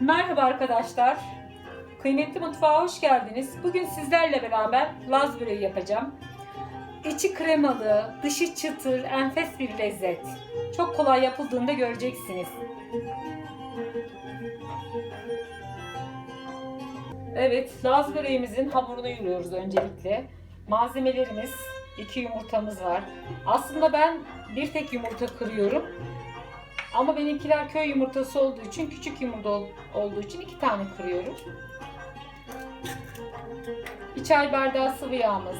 Merhaba arkadaşlar. Kıymetli mutfağa hoş geldiniz. Bugün sizlerle beraber Laz böreği yapacağım. İçi kremalı, dışı çıtır, enfes bir lezzet. Çok kolay yapıldığında göreceksiniz. Evet, Laz böreğimizin hamurunu yoğuruyoruz öncelikle. Malzemelerimiz, iki yumurtamız var. Aslında ben bir tek yumurta kırıyorum. Ama benimkiler köy yumurtası olduğu için, küçük yumurta ol- olduğu için iki tane kırıyorum. Bir çay bardağı sıvı yağımız.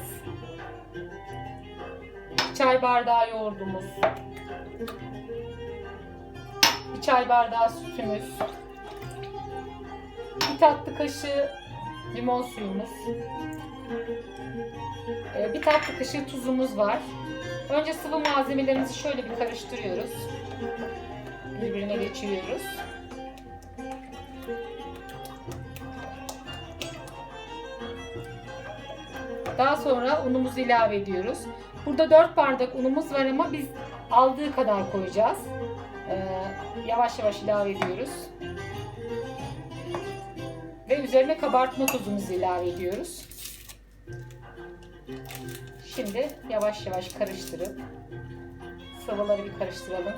Bir çay bardağı yoğurdumuz. Bir çay bardağı sütümüz. Bir tatlı kaşığı limon suyumuz. Ee, Bir tatlı kaşığı tuzumuz var. Önce sıvı malzemelerimizi şöyle bir karıştırıyoruz birbirine geçiriyoruz. Daha sonra unumuzu ilave ediyoruz. Burada 4 bardak unumuz var ama biz aldığı kadar koyacağız. Ee, yavaş yavaş ilave ediyoruz. Ve üzerine kabartma tuzumuzu ilave ediyoruz. Şimdi yavaş yavaş karıştırıp sıvıları bir karıştıralım.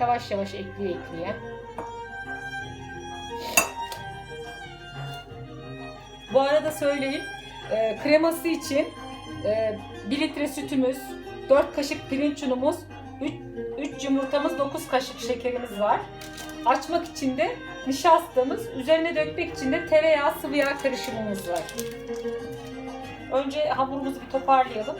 Yavaş yavaş ekleye ekleye. Bu arada söyleyeyim. e, kreması için e, 1 litre sütümüz, 4 kaşık pirinç unumuz, 3, 3 yumurtamız, 9 kaşık şekerimiz var. Açmak için de nişastamız, üzerine dökmek için de tereyağı sıvı yağ karışımımız var. Önce hamurumuzu bir toparlayalım.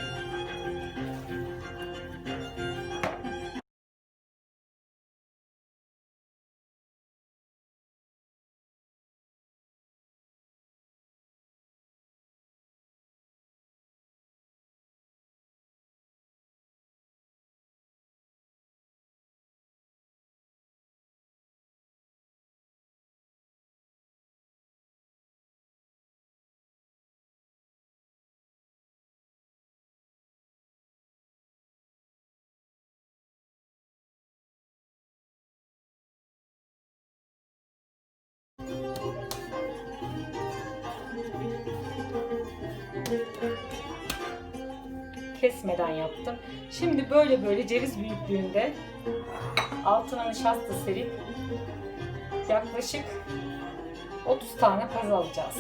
Kesmeden yaptım. Şimdi böyle böyle ceviz büyüklüğünde altına nişasta serip yaklaşık 30 tane paz alacağız.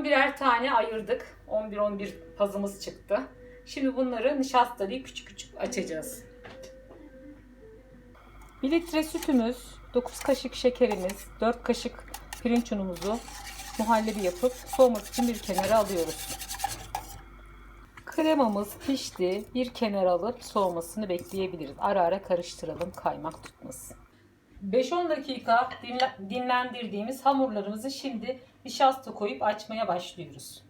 11'er tane ayırdık. 11-11 pazımız çıktı. Şimdi bunları nişastalayıp küçük küçük açacağız. 1 litre sütümüz, 9 kaşık şekerimiz, 4 kaşık pirinç unumuzu muhallebi yapıp soğuması için bir kenara alıyoruz. Kremamız pişti. Bir kenara alıp soğumasını bekleyebiliriz. Ara ara karıştıralım kaymak tutmasın. 5-10 dakika dinle- dinlendirdiğimiz hamurlarımızı şimdi nişasta koyup açmaya başlıyoruz.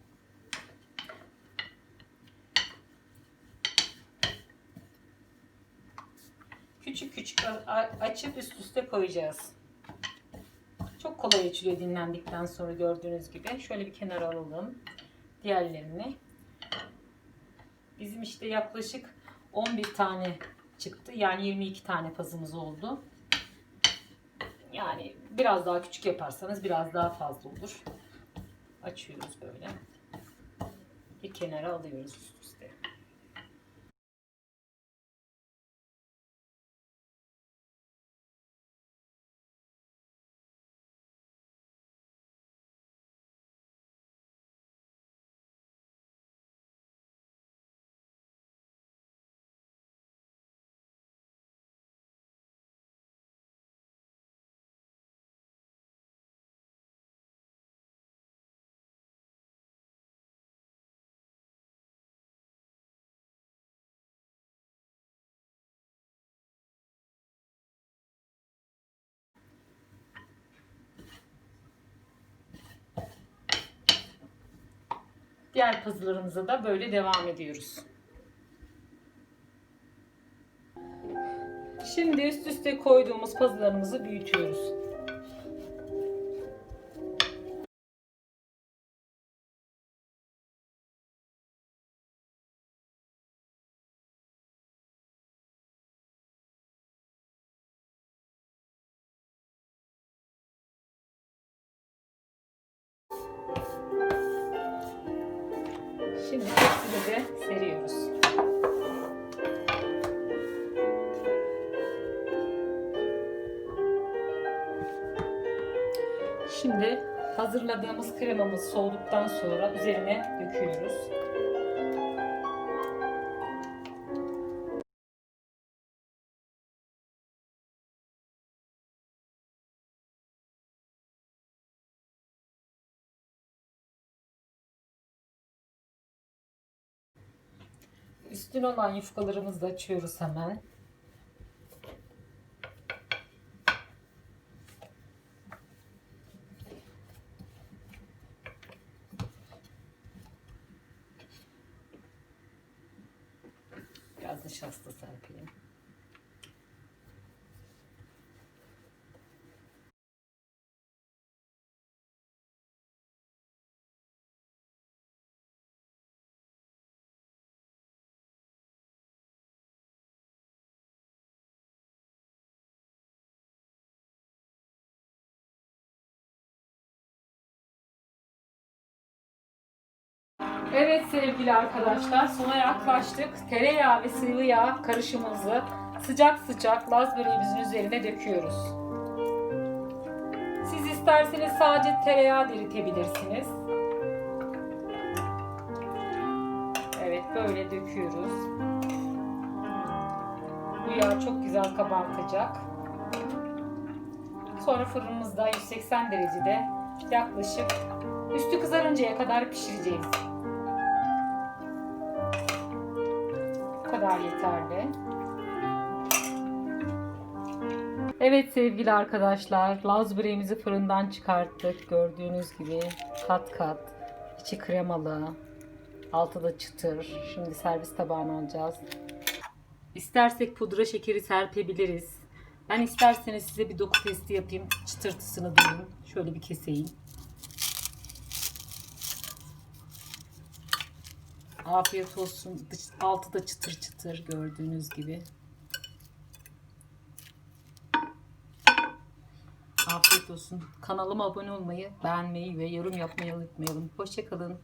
Küçük küçük açıp üst üste koyacağız. Çok kolay açılıyor dinlendikten sonra gördüğünüz gibi. Şöyle bir kenara alalım. Diğerlerini. Bizim işte yaklaşık 11 tane çıktı. Yani 22 tane pazımız oldu. Yani biraz daha küçük yaparsanız biraz daha fazla olur. Açıyoruz böyle. Bir kenara alıyoruz üst üste. Diğer puzzle'larımıza da böyle devam ediyoruz. Şimdi üst üste koyduğumuz puzzle'larımızı büyütüyoruz. Şimdi hepsini de seriyoruz. Şimdi hazırladığımız kremamız soğuduktan sonra üzerine döküyoruz. Üstün olan yufkalarımızı da açıyoruz hemen. Biraz nişasta serpeyim. Evet sevgili arkadaşlar sona yaklaştık. Tereyağı ve sıvı yağ karışımımızı sıcak sıcak Laz böreğimizin üzerine döküyoruz. Siz isterseniz sadece tereyağı eritebilirsiniz. Evet böyle döküyoruz. Bu yağ çok güzel kabartacak. Sonra fırınımızda 180 derecede yaklaşık üstü kızarıncaya kadar pişireceğiz. Kadar yeterli. Evet sevgili arkadaşlar, Laz böreğimizi fırından çıkarttık. Gördüğünüz gibi kat kat, içi kremalı, altı da çıtır. Şimdi servis tabağına alacağız. İstersek pudra şekeri serpebiliriz. Ben isterseniz size bir doku testi yapayım. Çıtırtısını duyun. Şöyle bir keseyim. Afiyet olsun. Altı da çıtır çıtır gördüğünüz gibi. Afiyet olsun. Kanalıma abone olmayı, beğenmeyi ve yorum yapmayı unutmayalım. Hoşçakalın.